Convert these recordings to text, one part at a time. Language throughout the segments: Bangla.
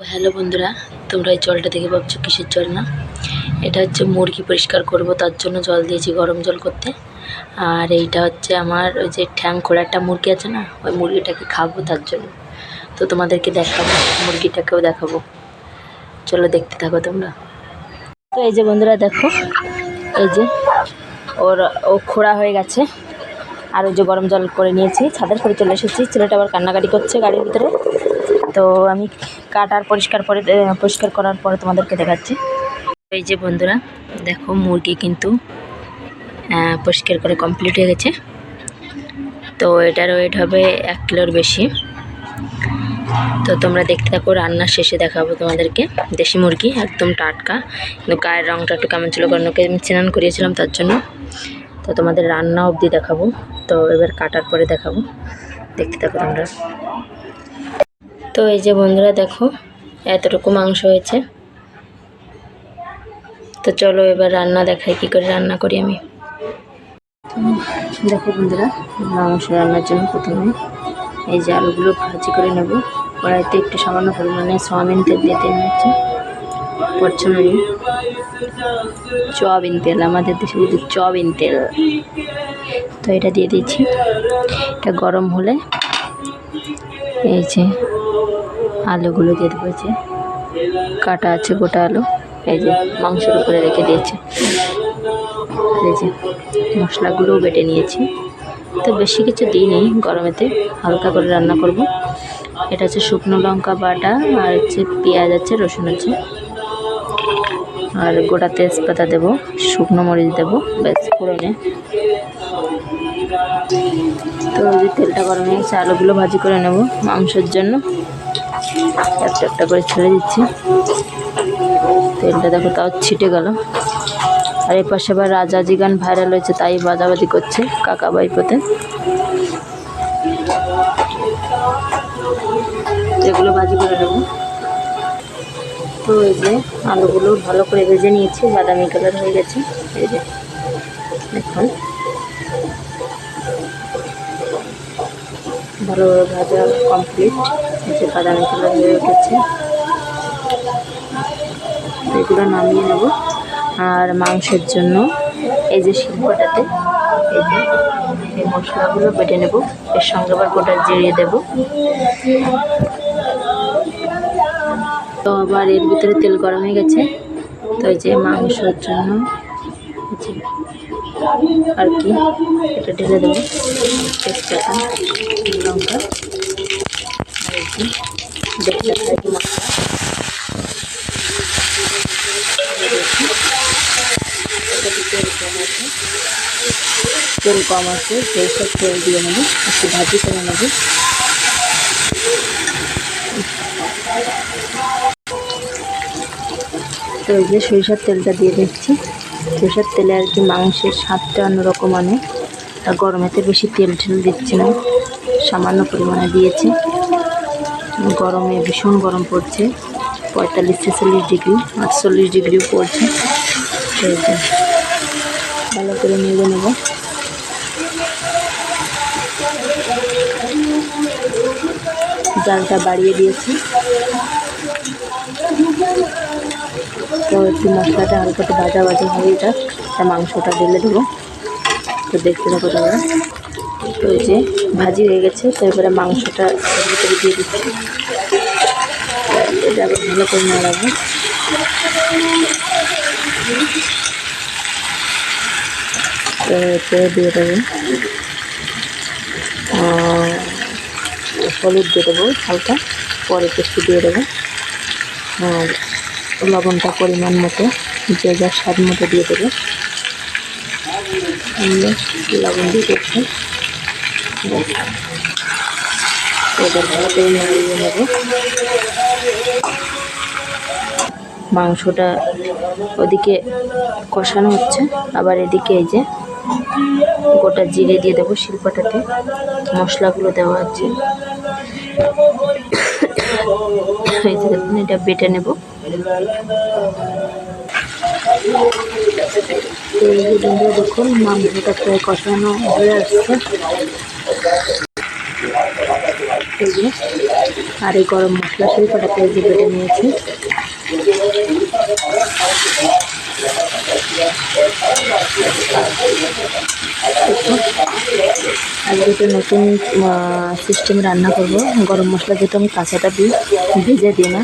হ্যালো বন্ধুরা, তোমরা এই জলটা দেখে ভাবছ কিসের জল না? এটা হচ্ছে মুরগি পরিষ্কার করব, তার জন্য জল দিয়েছি গরম জল করতে। আর এইটা হচ্ছে আমার ওই যে ঠ্যাং খোলা একটা মুরগি আছে না, ওই মুরগিটাকে খাব তার জন্য। তো তোমাদেরকে দেখাবো, মুরগিটাকেও দেখাবো। চলো দেখতে থাকো তোমরা। তো এই যে বন্ধুরা দেখো, এই যে ওর, ও খোড়া হয়ে গেছে। আর ওই যে গরম জল করে নিয়েছি, ছাদের করে চলে এসেছি। ছেলেটা আবার কান্নাকাটি করছে গাড়ির ভিতরে। তো আমি কাটার পরিষ্কার করে এ, পরিষ্কার করার পরে তোমাদেরকে দেখাচ্ছি। এই যে বন্ধুরা দেখো মুরগি কিন্তু পরিষ্কার করে কমপ্লিট হয়ে গেছে। তো এটার ওয়েট হবে এক কিলোর বেশি। তো তোমরা দেখতে থাকো রান্নার শেষে দেখাবো তোমাদেরকে। দেশি মুরগি একদম টাটকা। কিন্তু গায়ের রঙটা একটু কেমন ছিল কারণ ওকে আমি স্নান করিয়েছিলাম তার জন্য। তো তোমাদের রান্না অবধি দেখাবো। তো এবার কাটার পরে দেখাবো। দেখতে থাকো তোমরা। তো এই যে বন্ধুরা দেখো, এতটুকু মাংস হয়েছে। তো চলো এবার রান্না দেখাই, কি করে রান্না করি আমি। দেখো বন্ধুরা, মাংস রান্নার জন্য প্রথমে এই যে আলুগুলো ভাজি করে নেব। কড়াইতে একটু সামান্য পরিমাণে সয়াবিন তেল দিয়ে তেল নিচ্ছি। পরচুনি চয়াবিন তেল, আমাদের দেশে বলতে চয়াবিন তেল। তো এটা দিয়ে দিচ্ছি। এটা গরম হলে এই যে আলুগুলো দিয়ে যে কাটা আছে গোটা আলু। এই যে মাংসের উপরে রেখে দিয়েছে। এই যে মশলাগুলোও বেটে নিয়েছি। তো বেশি কিছু দিইনি গরমেতে। হালকা করে রান্না করব। এটা হচ্ছে শুকনো লঙ্কা বাটা, আর হচ্ছে পেঁয়াজ আছে, রসুন আছে। আর গোটা তেজপাতা দেবো, শুকনো মরিচ দেবো, ব্যাস ফোড়নে তো ওই তেলটা গরম হয়ে গেছে, আলুগুলো ভাজি করে নেব মাংসের জন্য। একটা একটা করে ছেড়ে দিচ্ছি। তেলটা দেখো তাও ছিটে গেল। আর এই পাশে আবার রাজাজি গান ভাইরাল হয়েছে, তাই বাজাবাজি করছে কাকা বাইপোতে এগুলো ভাজি করে নেব। তো এই যে আলুগুলো ভালো করে ভেজে নিয়েছি, বাদামি কালার হয়ে গেছে। এই যে এখন ভালোভাবে ভাজা কমপ্লিট যে বাদামি কালার হয়ে উঠেছে এগুলো নামিয়ে নেব। আর মাংসের জন্য এই যে শিল্পটাতে এই যে এই মশলাগুলো বেটে নেব। এর সঙ্গে আবার গোটা জিরিয়ে দেবো। তো আবার এর ভিতরে তেল গরম হয়ে গেছে। তো এই যে মাংসর জন্য আর কি, এটা ঢেলে দেবো। তেজপাতা তেল কম আছে সেই সব তেল দিয়ে নেব, একটু ভাজি করে নেব। তো এই যে সরিষার তেলটা দিয়ে দিচ্ছি। সরিষার তেলে আর কি মাংসের স্বাদটা অন্যরকম আনে আর গরমেতে বেশি তেল ঠেল দিচ্ছি না। সামান্য পরিমাণে দিয়েছি। গরমে ভীষণ গরম পড়ছে। পঁয়তাল্লিশ ছেচল্লিশ ডিগ্রি, আটচল্লিশ ডিগ্রিও পড়ছে। ভালো করে নেড়ে নেব। জালটা বাড়িয়ে দিয়েছি। তো একটু মশলাটা হালকা একটু ভাজা ভাজা হয়ে যাক মাংসটা ঢেলে দেবো। তো দেখতে থাকো তোমরা। তো যে ভাজি হয়ে গেছে, তো এবারে মাংসটা ভিতরে দিয়ে দিচ্ছি। এটা ভালো করে নাড়াবো। তো এতে দিয়ে দেবো হলুদ দিয়ে দেবো হালকা, পরে একটু দিয়ে দেবো। আর লবণটা পরিমাণ মতো, যে যার স্বাদ মতো দিয়ে দেবে। লবণ দিয়ে দিচ্ছি। মাংসটা ওদিকে কষানো হচ্ছে। আবার এদিকে এই যে গোটা জিরে দিয়ে দেবো শিল্পটাতে। মশলাগুলো দেওয়া আছে। এটা বেটে নেব। দেখুন, মাংসটা প্রায় কষানো হয়ে আসছে। আর এই গরম মশলা সেই কটা পেঁয়াজি বেটে নিয়েছি। আজকে নতুন সিস্টেম রান্না করব। গরম মশলা যেহেতু আমি কাঁচাটা দিই, ভেজে দিই না।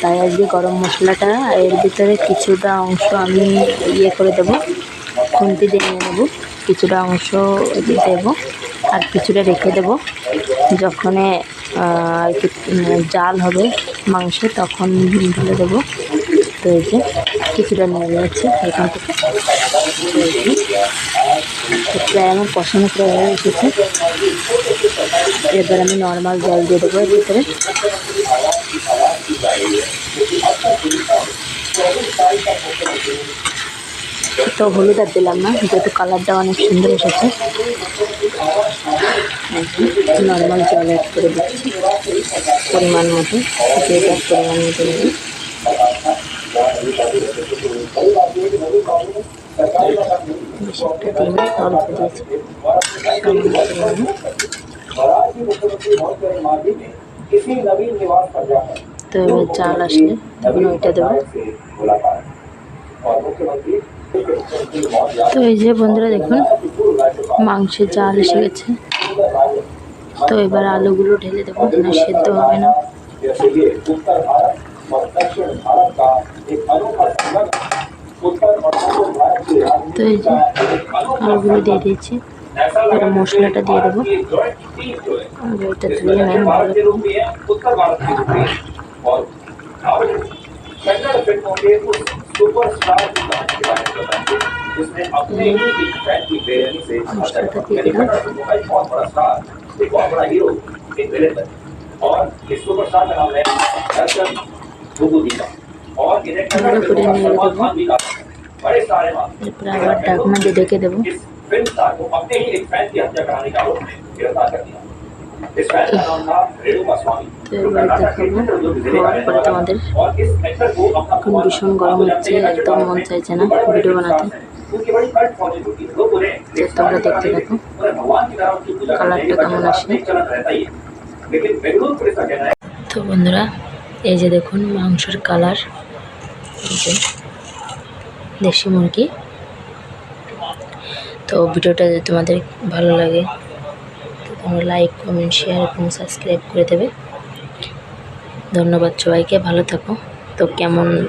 তাই আজকে গরম মশলাটা এর ভিতরে কিছুটা অংশ আমি ইয়ে করে দেবো, খুন্তি দিয়ে নিয়ে নেব। কিছুটা অংশ দেবো। আর কিছুটা রেখে দেবো। যখন জাল হবে মাংস, তখন ঢেলে দেবো। তো এই যে, কিছুটা নিয়ে নিয়েছি এখান থেকে। প্রায় আমার কষানো প্রায় হয়ে এসেছে। এবার আমি নর্মাল জল দিয়ে দেবো এর ভিতরে। তো হলুদ আর দিলাম না, যেহেতু কালারটা অনেক সুন্দর এসেছে। নর্মাল জল অ্যাড করে দিচ্ছি, পরিমাণ মতো পরিমাণ মতো নেবেন তো চাল আসলে, তখন ওইটা দেবো। তো এই যে বন্ধুরা দেখুন, মাংসের জাল এসে গেছে। তো এবার আলুগুলো ঢেলে দেবো, না সেদ্ধ হবে না। তো এই যে আলুগুলো দিয়ে দিয়েছি, এবার মশলাটা দিয়ে দেবো। আর এটা ধুয়ে सुपरस्टार के बारे में बताएँगे जिसने अपने ही एक फ़ैन की बेरहमी से एक बहुत बड़ा स्टार एक बहुत बड़ा हीरो एक विलेन बने और इस सुपरस्टार का नाम है दर्शन गुगुदीना और इन्हें कन्नड़ फ़िल्म सलमान खान भी बड़े सारे डाक में दे के देवो इस फ़िल्म स्टार को अपने ही एक फ़ैन की हत्या कराने का आरोप में गिरफ़्तार कर दिया তোমাদের এখন ভীষণ গরম হচ্ছে একদম মন চাইছে না ভিডিও বানাতে তোমরা দেখতে দেখো কালারটা কেমন আসে তো বন্ধুরা, এই যে দেখুন মাংসের কালার। যে দেশি মুরগি। তো ভিডিওটা যদি তোমাদের ভালো লাগে লাইক কমেন্ট শেয়ার এবং সাবস্ক্রাইব করে দেবে। ধন্যবাদ সবাইকে, ভালো থাকো। তো কেমন,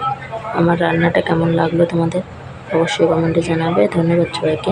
আমার রান্নাটা কেমন লাগল তোমাদের? অবশ্যই কমেন্টে জানাবে। ধন্যবাদ সবাইকে।